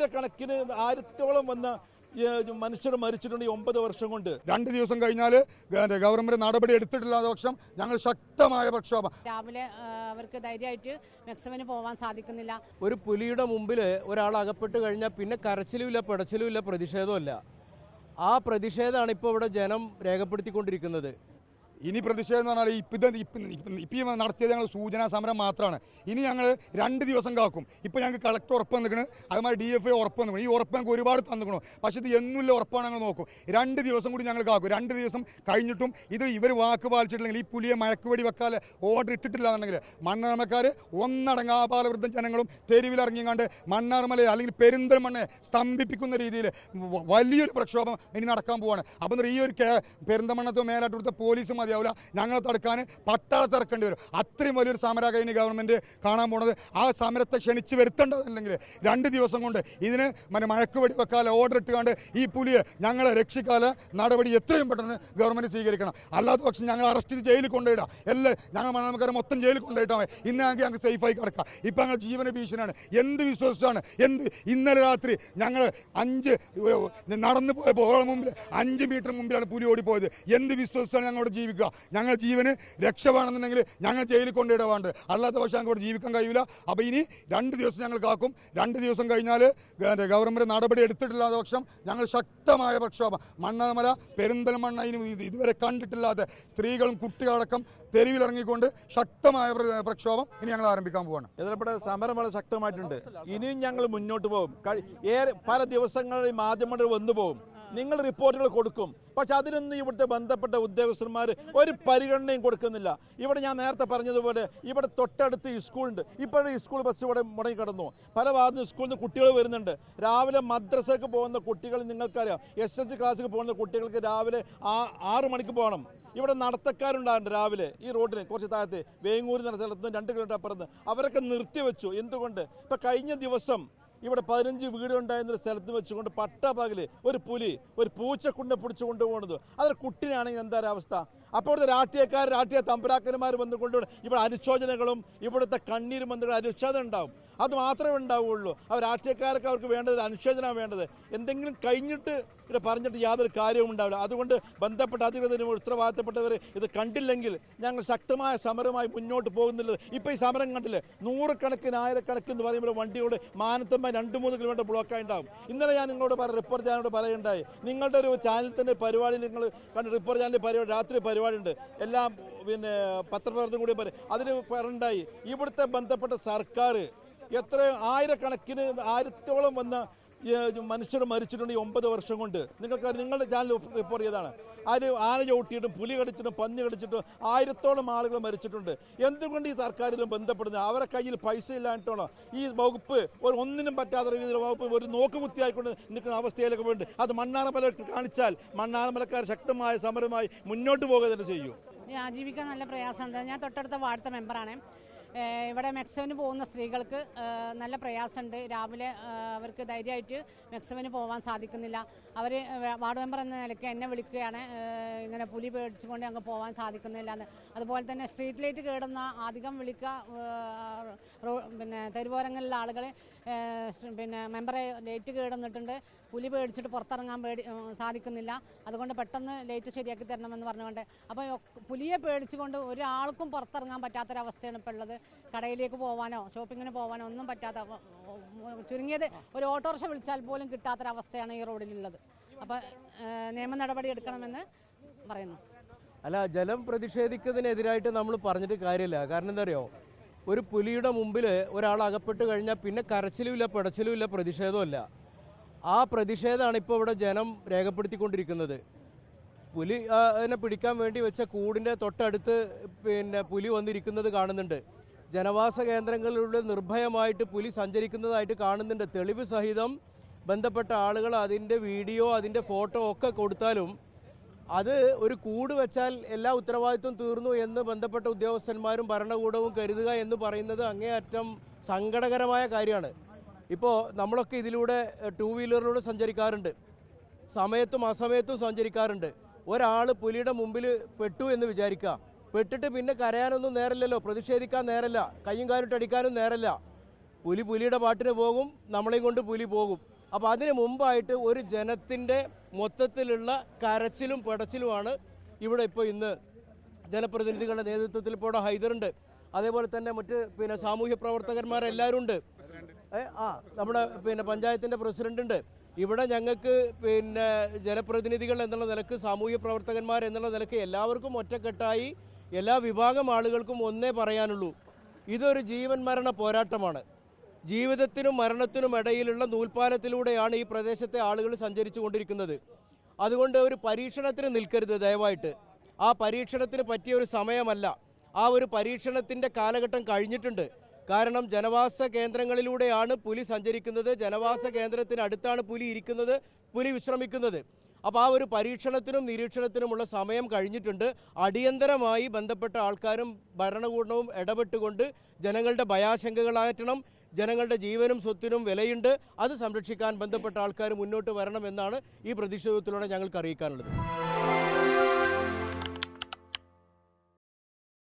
ആയിരക്കണക്കിന് ആയിരത്തോളം വന്ന മനുഷ്യർ മരിച്ചിട്ടുണ്ട് ഈ ഒമ്പത് വർഷം കൊണ്ട്. രണ്ട് ദിവസം കഴിഞ്ഞാൽ ഗവൺമെന്റ് നടപടി എടുത്തിട്ടില്ലാത്ത പക്ഷം ഞങ്ങൾ ശക്തമായ പ്രക്ഷോഭം. രാവിലെ അവർക്ക് ധൈര്യമായിട്ട് മെക്സമിന് പോകാൻ സാധിക്കുന്നില്ല. ഒരു പുലിയുടെ മുമ്പിൽ ഒരാൾ അകപ്പെട്ട് കഴിഞ്ഞാൽ പിന്നെ കരച്ചിലുമില്ല പിടച്ചിലുമില്ല പ്രതിഷേധമില്ല ആ പ്രതിഷേധമാണ് ഇപ്പോൾ ഇവിടെ ജനം രേഖപ്പെടുത്തിക്കൊണ്ടിരിക്കുന്നത്. ഇനി പ്രതിഷേധം എന്ന് പറഞ്ഞാൽ ഇപ്പം ഇപ്പം നടത്തിയത് ഞങ്ങൾ സൂചനാ സമരം മാത്രമാണ്. ഇനി ഞങ്ങൾ രണ്ട് ദിവസം കാക്കും. ഇപ്പം ഞങ്ങൾക്ക് കളക്ടർ ഉറപ്പ് നിൽക്കണം അതുമാതിരി ഡി എഫ് ഐ ഉറപ്പ് നിൽക്കണം ഈ ഉറപ്പ് ഞങ്ങൾക്ക് ഒരുപാട് തന്നിക്കണോ. പക്ഷേ ഇത് എന്നുമില്ല ഉറപ്പാണ് ഞങ്ങൾ നോക്കും. രണ്ട് ദിവസം കൂടി ഞങ്ങൾ കാക്കും. രണ്ട് ദിവസം കഴിഞ്ഞിട്ടും ഇത് ഇവർ വാക്ക് പാലിച്ചിട്ടില്ലെങ്കിൽ ഈ പുലിയെ മയക്കുവടി വെക്കാതെ ഓർഡർ ഇട്ടിട്ടില്ല എന്നുണ്ടെങ്കിൽ മണ്ണാർമക്കാർ ഒന്നടങ്ക ജനങ്ങളും തെരുവിലിറങ്ങിങ്ങാണ്ട് മണ്ണാർമലയെ അല്ലെങ്കിൽ പെരിന്തൽമണ്ണെ സ്തംഭിപ്പിക്കുന്ന രീതിയിൽ വലിയൊരു പ്രക്ഷോഭം ഇനി നടക്കാൻ പോവാണ്. അപ്പം ഈ ഒരു പെരിന്തൽമണ്ണത്തോ മേലാട്ടൂർത്തെ പോലീസ് മതിയാവില്ല. ഞങ്ങളെ തടുക്കാൻ പട്ടാളത്തെ ഇറക്കേണ്ടി വരും. അത്രയും വലിയൊരു സമര കഴിഞ്ഞ് ഗവൺമെന്റ് കാണാൻ പോണത്. ആ സമരത്തെ ക്ഷണിച്ച് വരുത്തേണ്ടതല്ലെങ്കിൽ രണ്ട് ദിവസം കൊണ്ട് ഇതിന് മറ്റേ മഴക്കുവെടി വെക്കാതെ ഓർഡർ ഇട്ടുകൊണ്ട് ഈ പുലിയെ ഞങ്ങളെ രക്ഷിക്കാതെ നടപടി എത്രയും പെട്ടെന്ന് ഗവൺമെന്റ് സ്വീകരിക്കണം. അല്ലാത്ത പക്ഷം ഞങ്ങൾ അറസ്റ്റ് ചെയ്ത് ജയിലിൽ കൊണ്ടുപോയിടാം. എല്ലാം ഞങ്ങൾ മണമക്കാരെ മൊത്തം ജയിലിൽ കൊണ്ടുപോയിട്ടാൽ മതി. ഇന്ന് ഞങ്ങൾക്ക് ഞങ്ങൾക്ക് സേഫായി കിടക്കാം. ഇപ്പം ഞങ്ങൾ ജീവന ഭീഷണിയാണ്. എന്ത് വിശ്വസിച്ചാണ്? എന്ത് ഇന്നലെ രാത്രി ഞങ്ങൾ അഞ്ച് നടന്നു പോയ ബോള മുമ്പിൽ അഞ്ച് മീറ്റർ മുമ്പിലാണ് പുലി ഓടിപ്പോയത്. എന്ത് വിശ്വസിച്ചാണ് ഞങ്ങളോട് ജീവിക്കുക ഞങ്ങൾ ജീവന് രക്ഷ വേണമെന്നുണ്ടെങ്കിൽ ഞങ്ങൾ ജയിലിൽ കൊണ്ടിടവാണ്ട് അല്ലാത്ത പക്ഷേ ഞങ്ങൾക്ക് ജീവിക്കാൻ കഴിയില്ല അപ്പോൾ ഇനി രണ്ട് ദിവസം ഞങ്ങൾ കാക്കും. രണ്ട് ദിവസം കഴിഞ്ഞാൽ ഗവൺമെന്റ് നടപടി എടുത്തിട്ടില്ലാത്ത പക്ഷം ഞങ്ങൾ ശക്തമായ പ്രക്ഷോഭം. മണ്ണമല പെരിന്തൽമണ്ണ ഇനി ഇതുവരെ കണ്ടിട്ടില്ലാത്ത സ്ത്രീകളും കുട്ടികളടക്കം തെരുവിലിറങ്ങിക്കൊണ്ട് ശക്തമായ പ്രക്ഷോഭം ഇനി ഞങ്ങൾ ആരംഭിക്കാൻ പോവാണ്. ഇതിൽപ്പെടെ സമരം വളരെ ശക്തമായിട്ടുണ്ട്. ഇനിയും ഞങ്ങൾ മുന്നോട്ട് പോകും. പല ദിവസങ്ങളിൽ മാധ്യമങ്ങൾ വന്നു പോകും നിങ്ങൾ റിപ്പോർട്ടുകൾ കൊടുക്കും. പക്ഷെ അതിനൊന്നും ഇവിടുത്തെ ബന്ധപ്പെട്ട ഉദ്യോഗസ്ഥന്മാർ ഒരു പരിഗണനയും കൊടുക്കുന്നില്ല. ഇവിടെ ഞാൻ നേരത്തെ പറഞ്ഞതുപോലെ ഇവിടെ തൊട്ടടുത്ത് സ്കൂളുണ്ട്. ഇപ്പോഴും സ്കൂൾ ബസ് ഇവിടെ മുടങ്ങി കിടന്നു പല ഭാഗത്തും സ്കൂളിൽ നിന്ന് കുട്ടികൾ വരുന്നുണ്ട്. രാവിലെ മദ്രസക്ക് പോകുന്ന കുട്ടികൾ നിങ്ങൾക്കറിയാം. എസ് എസ് സി ക്ലാസ്സിൽ പോകുന്ന കുട്ടികൾക്ക് രാവിലെ ആ ആറ് മണിക്ക് പോകണം. ഇവിടെ നടത്തക്കാരുണ്ടാകുന്നുണ്ട് രാവിലെ ഈ റോഡിന് കുറച്ച് താഴത്തെ. വേങ്ങൂർ നടത്തുന്ന രണ്ട് കിലോമീറ്റർ അപ്പുറത്ത്. അവരൊക്കെ നിർത്തിവെച്ചു. എന്തുകൊണ്ട്? ഇപ്പം കഴിഞ്ഞ ദിവസം ഇവിടെ പതിനഞ്ച് വീടുണ്ടായിരുന്ന ഒരു സ്ഥലത്ത് വെച്ചുകൊണ്ട് പട്ടപകൽ ഒരു പുലി ഒരു പൂച്ചക്കുണ്ടെ പിടിച്ചു കൊണ്ടുപോകുന്നത്. അതൊരു കുട്ടിനാണെങ്കിൽ എന്താ അവസ്ഥ? അപ്പോൾ ഇവിടുത്തെ രാഷ്ട്രീയക്കാർ രാഷ്ട്രീയ തമ്പരാക്കന്മാർ വന്നുകൊണ്ട് ഇവിടെ അനുശോചനകളും ഇവിടുത്തെ കണ്ണീരും വന്നുകൊണ്ട് അനുശോചനം ഉണ്ടാവും. അത് മാത്രമേ ഉണ്ടാവുകയുള്ളൂ. അവർ രാഷ്ട്രീയക്കാർക്ക് അവർക്ക് വേണ്ടത് അനുശോചനമാണ് വേണ്ടത്. എന്തെങ്കിലും കഴിഞ്ഞിട്ട് ഇവിടെ പറഞ്ഞിട്ട് യാതൊരു കാര്യവും ഉണ്ടാവില്ല. അതുകൊണ്ട് ബന്ധപ്പെട്ട അധികൃതരും ഉത്തരവാദിത്തപ്പെട്ടവർ ഇത് കണ്ടില്ലെങ്കിൽ ഞങ്ങൾ ശക്തമായ സമരമായി മുന്നോട്ട് പോകുന്നില്ല ഇപ്പോൾ ഈ സമരം കണ്ടില്ലേ? നൂറുകണക്കിന് ആയിരക്കണക്കിന് എന്ന് പറയുമ്പോൾ വണ്ടിയോട് മാനത്തമ്മ രണ്ട് മൂന്ന് കിലോമീറ്റർ ബ്ലോക്കായി ഉണ്ടാവും ഇന്നലെ ഞാൻ നിങ്ങളോട് പറ റിപ്പോർട്ട് ചാനലോട് പറയുണ്ടായി നിങ്ങളുടെ ഒരു ചാനൽ തന്നെ പരിപാടി നിങ്ങൾ കണ്ട് റിപ്പോർട്ട് ചാനലിൽ പരിപാടി രാത്രി പരിപാടി ഉണ്ട് എല്ലാം പിന്നെ പത്രപ്രവർത്തനം കൂടി പറയും അതിന് പറഞ്ഞുണ്ടായി ഇവിടുത്തെ ബന്ധപ്പെട്ട സർക്കാർ എത്ര ആയിരക്കണക്കിന് ആയിരത്തോളം വന്ന മനുഷ്യർ മരിച്ചിട്ടുണ്ട് ഈ ഒമ്പത് വർഷം കൊണ്ട്. നിങ്ങൾക്ക് നിങ്ങളുടെ ചാനൽ റിപ്പോർട്ട് ചെയ്തതാണ് അതിൽ ആന ചവിട്ടിയിട്ടും പുലി കടിച്ചിട്ടും പന്നി കടിച്ചിട്ടും ആയിരത്തോളം ആളുകൾ മരിച്ചിട്ടുണ്ട്. എന്തുകൊണ്ട് ഈ സർക്കാരിലും ബന്ധപ്പെടുന്നത് അവരെ കയ്യിൽ പൈസ ഇല്ലായിട്ടാണോ ഈ വകുപ്പ് ഒരു ഒന്നിനും പറ്റാത്ത രീതിയിൽ വകുപ്പ് ഒരു നോക്കുകുത്തിയായിക്കൊണ്ട് നിൽക്കുന്ന അവസ്ഥയിലൊക്കെ വേണ്ടി അത് മണ്ണാറമല കാണിച്ചാൽ മണ്ണാറമലക്കാർ ശക്തമായ സമരമായി മുന്നോട്ട് പോകുക തന്നെ ചെയ്യും. ഞാൻ ജീവിക്കാൻ നല്ല പ്രയാസമുണ്ട് ഞാൻ തൊട്ടടുത്ത വാർത്ത മെമ്പറാണ്. ഇവിടെ മെക്സിമിന് പോകുന്ന സ്ത്രീകൾക്ക് നല്ല പ്രയാസമുണ്ട്. രാവിലെ അവർക്ക് ധൈര്യമായിട്ട് മെക്സിമിന് പോകാൻ സാധിക്കുന്നില്ല. അവർ വാർഡ് മെമ്പർ എന്ന നിലയ്ക്ക് എന്നെ വിളിക്കുകയാണ്. ഇങ്ങനെ പുലി പേടിച്ചുകൊണ്ട് അങ്ങ് പോകാൻ സാധിക്കുന്നില്ല എന്ന് അതുപോലെ തന്നെ സ്ട്രീറ്റ് ലൈറ്റ് കേടുന്ന അധികം വിളിക്കുക പിന്നെ തെരുവോരങ്ങളിലെ ആളുകൾ പിന്നെ മെമ്പറെ ലൈറ്റ് കേടുന്നിട്ടുണ്ട്. പുലി പേടിച്ചിട്ട് പുറത്തിറങ്ങാൻ പേടി സാധിക്കുന്നില്ല. അതുകൊണ്ട് പെട്ടെന്ന് ലൈറ്റ് ശരിയാക്കി തരണമെന്ന് പറഞ്ഞുകൊണ്ട്. അപ്പോൾ പുലിയെ പേടിച്ചുകൊണ്ട് ഒരാൾക്കും പുറത്തിറങ്ങാൻ പറ്റാത്തൊരവസ്ഥയാണ് ഇപ്പോൾ ഉള്ളത്. കടയിലേക്ക് പോകാനോ ഷോപ്പിങ്ങിന് പോകാനോ ഒന്നും പറ്റാത്ത ചുരുങ്ങിയത് ഒരു ഓട്ടോറിക്ഷ വിളിച്ചാൽ പോലും കിട്ടാത്തൊരവസ്ഥയാണ് ഈ റോഡിലുള്ളത്. അപ്പോൾ നിയമ നടപടി എടുക്കണമെന്ന് പറയുന്നു. അല്ല ജലം പ്രതിഷേധിക്കുന്നതിനെതിരായിട്ട് നമ്മൾ പറഞ്ഞിട്ട് കാര്യമില്ല. കാരണം എന്താ അറിയോ? ഒരു പുലിയുടെ മുമ്പിൽ ഒരാൾ അകപ്പെട്ട് കഴിഞ്ഞാൽ പിന്നെ കരച്ചിലുമില്ല പിടച്ചിലുമില്ല പ്രതിഷേധമില്ല ആ പ്രതിഷേധമാണ് ഇപ്പോൾ ഇവിടെ ജനം രേഖപ്പെടുത്തിക്കൊണ്ടിരിക്കുന്നത്. പുലി അതിനെ പിടിക്കാൻ വേണ്ടി വെച്ച കൂടിന്റെ തൊട്ടടുത്ത് പിന്നെ പുലി വന്നിരിക്കുന്നത് കാണുന്നുണ്ട്. ജനവാസ കേന്ദ്രങ്ങളിലൂടെ നിർഭയമായിട്ട് പുലി സഞ്ചരിക്കുന്നതായിട്ട് കാണുന്നുണ്ട്. തെളിവ് സഹിതം ബന്ധപ്പെട്ട ആളുകൾ അതിന്റെ വീഡിയോ അതിന്റെ ഫോട്ടോ ഒക്കെ കൊടുത്താലും അത് ഒരു കൂട് വെച്ചാൽ എല്ലാ ഉത്തരവാദിത്വം തീർന്നു എന്ന് ബന്ധപ്പെട്ട ഉദ്യോഗസ്ഥന്മാരും ഭരണകൂടവും കരുതുക എന്ന് പറയുന്നത് അങ്ങേയറ്റം സങ്കടകരമായ കാര്യമാണ്. ഇപ്പോൾ നമ്മളൊക്കെ ഇതിലൂടെ ടൂ വീലറിലൂടെ സഞ്ചരിക്കാറുണ്ട്. സമയത്തും അസമയത്തും സഞ്ചരിക്കാറുണ്ട്. ഒരാൾ പുലിയുടെ മുമ്പിൽ പെട്ടു എന്ന് വിചാരിക്കുക. പെട്ടിട്ട് പിന്നെ കരയാനൊന്നും നേരല്ലല്ലോ പ്രതിഷേധിക്കാൻ നേരല്ല കയ്യും കാലിട്ട് അടിക്കാനും നേരല്ല. പുലി പുലിയുടെ പാട്ടിന് പോകും നമ്മളെയും കൊണ്ട് പുലി പോകും. അപ്പോൾ അതിന് മുമ്പായിട്ട് ഒരു ജനത്തിന്റെ മൊത്തത്തിലുള്ള കരച്ചിലും പടച്ചിലുമാണ് ഇവിടെ ഇപ്പോൾ ഇന്ന് ജനപ്രതിനിധികളുടെ നേതൃത്വത്തിൽ ഇപ്പോൾ ഹൈദറുണ്ട്. അതേപോലെ തന്നെ മറ്റ് പിന്നെ സാമൂഹ്യ പ്രവർത്തകന്മാരെല്ലാവരും ഉണ്ട് ആ നമ്മുടെ പിന്നെ പഞ്ചായത്തിന്റെ പ്രസിഡന്റ് ഉണ്ട്. ഇവിടെ ഞങ്ങൾക്ക് പിന്നെ ജനപ്രതിനിധികൾ എന്നുള്ള നിലയ്ക്ക് സാമൂഹ്യ പ്രവർത്തകന്മാർ എന്നുള്ള നിലയ്ക്ക് എല്ലാവർക്കും ഒറ്റക്കെട്ടായി എല്ലാ വിഭാഗം ആളുകൾക്കും ഒന്നേ പറയാനുള്ളൂ. ഇതൊരു ജീവൻ മരണ പോരാട്ടമാണ്. ജീവിതത്തിനും മരണത്തിനും ഇടയിലുള്ള നൂൽപ്പാലത്തിലൂടെയാണ് ഈ പ്രദേശത്തെ ആളുകൾ സഞ്ചരിച്ചു കൊണ്ടിരിക്കുന്നത് അതുകൊണ്ട് ഒരു പരീക്ഷണത്തിന് നിൽക്കരുത് ദയവായിട്ട്. ആ പരീക്ഷണത്തിന് പറ്റിയ ഒരു സമയമല്ല. ആ ഒരു പരീക്ഷണത്തിന്റെ കാലഘട്ടം കഴിഞ്ഞിട്ടുണ്ട്. കാരണം ജനവാസ കേന്ദ്രങ്ങളിലൂടെയാണ് പുലി സഞ്ചരിക്കുന്നത്. ജനവാസ കേന്ദ്രത്തിനടുത്താണ് പുലി ഇരിക്കുന്നത് പുലി വിശ്രമിക്കുന്നത്. അപ്പോൾ ആ ഒരു പരീക്ഷണത്തിനും നിരീക്ഷണത്തിനുമുള്ള സമയം കഴിഞ്ഞിട്ടുണ്ട്. അടിയന്തരമായി ബന്ധപ്പെട്ട ആൾക്കാരും ഭരണകൂടവും ഇടപെട്ടുകൊണ്ട് ജനങ്ങളുടെ ഭയാശങ്കകളാറ്റണം ജനങ്ങളുടെ ജീവനും സ്വത്തിനും വിലയുണ്ട്. അത് സംരക്ഷിക്കാൻ ബന്ധപ്പെട്ട ആൾക്കാർ മുന്നോട്ട് വരണമെന്നാണ് ഈ പ്രതിഷേധത്തിലൂടെ ഞങ്ങൾക്ക് അറിയിക്കാനുള്ളത്.